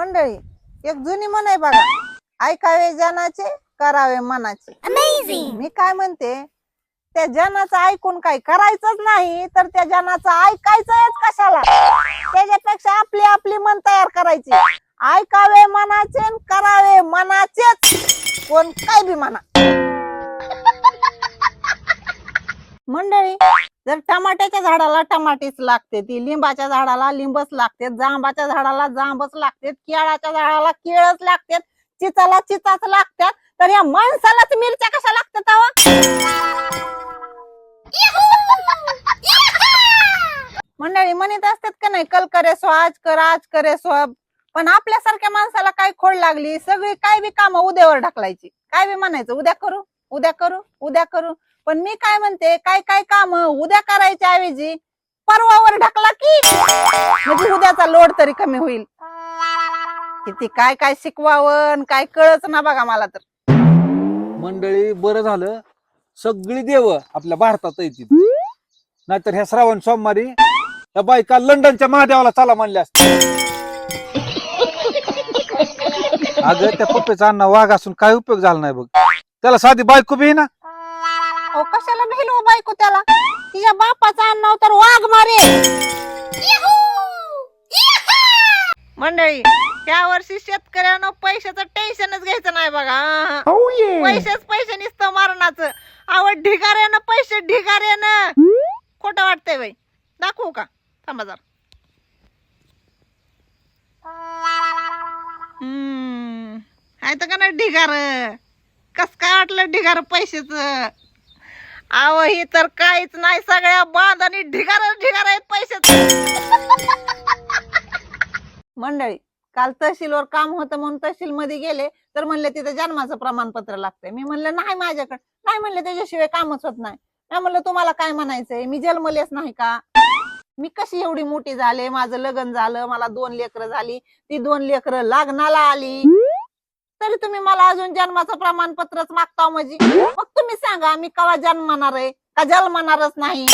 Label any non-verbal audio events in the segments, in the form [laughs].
मंडळी एक जुनी म्हण आहे बघा ऐकावे जनाचे करावे मनाचे. मी काय म्हणते त्या जनाचं ऐकून काही करायचंच नाही तर त्या जनाचं ऐकायचंच कशाला? त्याच्यापेक्षा आपली आपली मन तयार करायची. ऐकावे मनाचे करावे मनाचेच. कोण काय बी म्हणा. [laughs] मंडळी जर टमाट्याच्या झाडाला टमाटीच लागते ती लिंबाच्या झाडाला लिंबच लागते जांबाच्या झाडाला जांबच लागते केळाच्या झाडाला केळच लागते चिचाला चिचाच लागतात तर या माणसालाच मिरच्या कशा लागतात मंडळी म्हणत असतात का नाही कल करे सो आज कर आज करे सो पण आपल्यासारख्या माणसाला काय खोड लागली सगळी काय बी कामं उद्यावर ढकलायची काय बी म्हणायचं उद्या करू उद्या करू उद्या करू पण मी काय म्हणते काय काय काम उद्या करायच्या ऐवजी परवावर ढकला की म्हणजे उद्याचा लोड तरी कमी होईल. किती काय काय शिकवावं काय कळच ना बघा मला तर. मंडळी बरं झालं. सगळी देव आपल्या भारतात येतील. नाहीतर ह्या श्रावण सोमवारी त्या बायका लंडनच्या महादेवाला चला म्हणल्या असत्या. अगं त्या पप्पेचा अण्णा वाघ असून काय उपयोग झाला नाही बघ. त्याला साधी बायको बी ना? अहो कशाला भेलो बायको त्याला? तिच्या बापाचा नाव तर वाघ मारे. मंडळी त्या वर्षी शेतकऱ्यानं पैशाचं टेन्शनच घ्यायचं नाही बघा हा. पैसेच पैसे नुसतं मारणाचं. आवड ढिगाऱ्यानं पैसे ढिगाऱ्यानं. खोटं वाटतंय बाई. दाखवू का? थांबा जरा. हम्म. आहे तर का ना ढिगार? कस काय वाटलं ढिगार पैसेच आव ही तर काहीच नाही. सगळ्या बांध आणि ढिगार ढिगार आहेत पैसे मंडळी काल तहसीलवर काम होतं म्हणून तहसील मध्ये गेले तर म्हणले तिथे जन्माचं प्रमाणपत्र लागतंय. मी म्हणलं नाही माझ्याकडे. नाही म्हणले त्याच्याशिवाय कामच होत नाही. नाही म्हणलं तुम्हाला काय म्हणायचंय? मी जन्मलेच नाही का? मी कशी एवढी मोठी झाले? माझं लग्न झालं मला दोन लेकरं झाली. ती दोन लेकरं लग्नाला आली. तरी तुम्ही मला अजून जन्माचं प्रमाणपत्रच मागता म्हणजे? मग तुम्ही सांगा मी कवा जन्मणार आहे? का जन्मणारच नाही?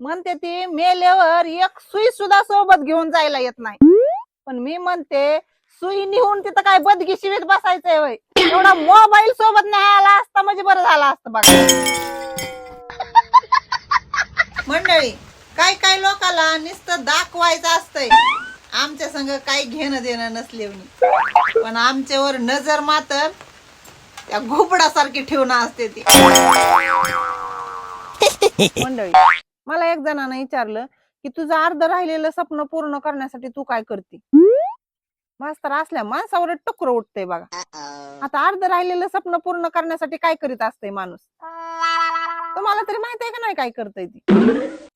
म्हणते ती मेल्यावर एक सुई सुद्धा सोबत घेऊन जायला येत नाही. पण मी म्हणते सुई निहून तिथं काय बदगी शिवीत बसायचंय वय एवढा मोबाईल सोबत नाही आला असता म्हणजे बरं झालं असतं बघा. मंडळी काय काय लोकाला नुसतं दाखवायचं असतंय? आमच्या संग काही घेणं देणं नसले पण आमच्यावर नजर मात्र त्या घोपडासारखी ठेवून असते ती. मंडळी मला एक जणांना विचारलं की तुझं अर्ध राहिलेलं स्वप्न पूर्ण करण्यासाठी तू काय करते? मास्तर असल्या माणसावर टुकर उठतंय बघा. आता अर्ध राहिलेलं स्वप्न पूर्ण करण्यासाठी काय करीत असतंय माणूस? तुम्हाला तरी माहीत आहे का नाही काय करतय ती?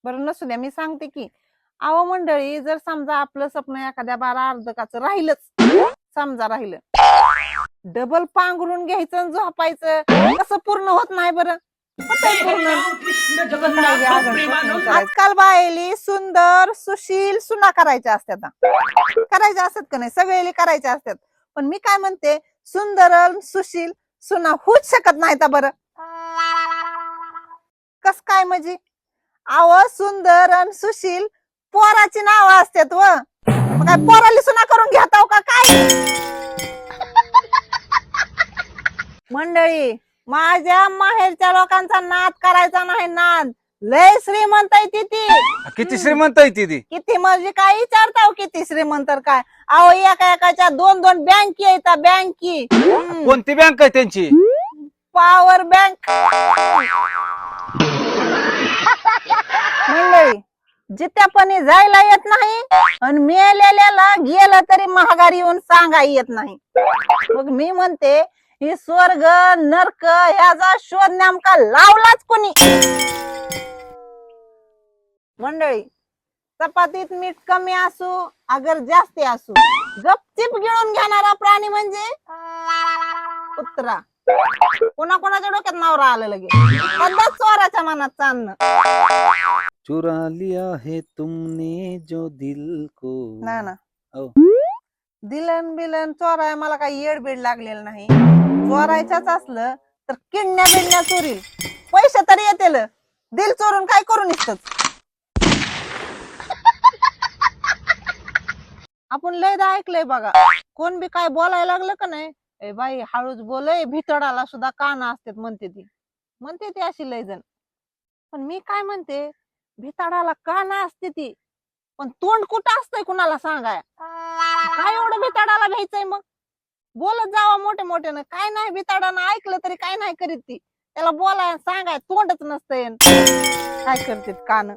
बरं नसू द्या मी सांगते की आव मंडळी जर समजा आपलं स्वप्न एखाद्या बारा अर्धकाच राहिलंच समजा राहिलं. डबल पांघरून घ्यायचं झोपायचं कसं पूर्ण होत नाही बरं. आजकाल बायली सुंदर सुशील सुना करायच्या असतात करायच्या असतात का नाही? सगळे करायच्या असतात पण मी काय म्हणते सुंदर सुशील सुना होऊच शकत नाही बरं. कस काय म्हणजे आव सुंदर सुशील पोराची नाव असतात व. मग काय पोराली सुना करून घेताव का काय? मंडळी माझ्या माहेरच्या लोकांचा नाद करायचा नाही नाद. लय श्रीमंत आहे ती ती. किती श्रीमंत आहे ती ती? किती म्हणजे काय विचारताव किती श्रीमंत तर काय? अहो एका एकाच्या दोन दोन बँकी आहेत बँकी. कोणती बँक आहे त्यांची? Power bank. मंडळी जित्यापणे जायला येत नाही आणि मेलेल्याला गेलं तरी महागारी येऊन सांगा येत नाही. मग मी म्हणते ही स्वर्ग नरक ह्याचा शोध नेमका लावलाच कोणी? मंडळी चपातीत मीठ कमी असू अगर जास्ती असू गपचिप गिळून घेणारा प्राणी म्हणजे कुत्रा. कोणा कोणाच्या डोक्यात नवरा आलं लगे पद्धत चोराच्या मनात चालणं. चुरा लिया है तुमने जो दिल को. ना ना. दिलन बिलन चोराय मला काही येड बीड लागलेलं नाही. चोरायच्याच असलं तर किडण्या बिडण्या चोरील. पैसे तरी येतील. दिल चोरून काय करून इस्तच आपण लयदा ऐकलंय बघा. कोण बी काय बोलायला लागलं का नाही ए बाई हळूच बोलय भितडाला सुद्धा कान असतात म्हणते ती. म्हणते ती अशी लय जण. पण मी काय म्हणते भिताडाला कान असते ती पण तोंड कुठं असतंय कुणाला सांगाय काय एवढं भिताडाला भ्यायचंय मग? बोलत जावा मोठे मोठ्यानं काय नाही भितडानं ऐकलं तरी काय नाही करीत ती. त्याला बोलाय सांगाय तोंडच नसतंय. काय करते कान?